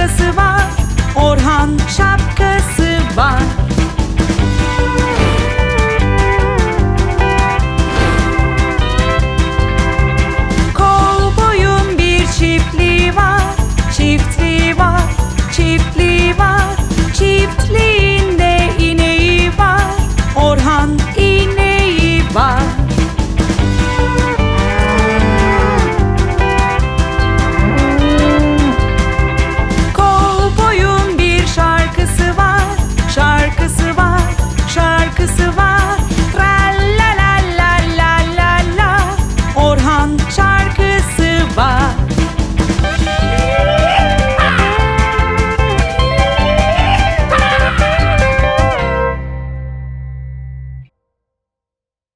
şapkası var. Orhan şapkası I'm.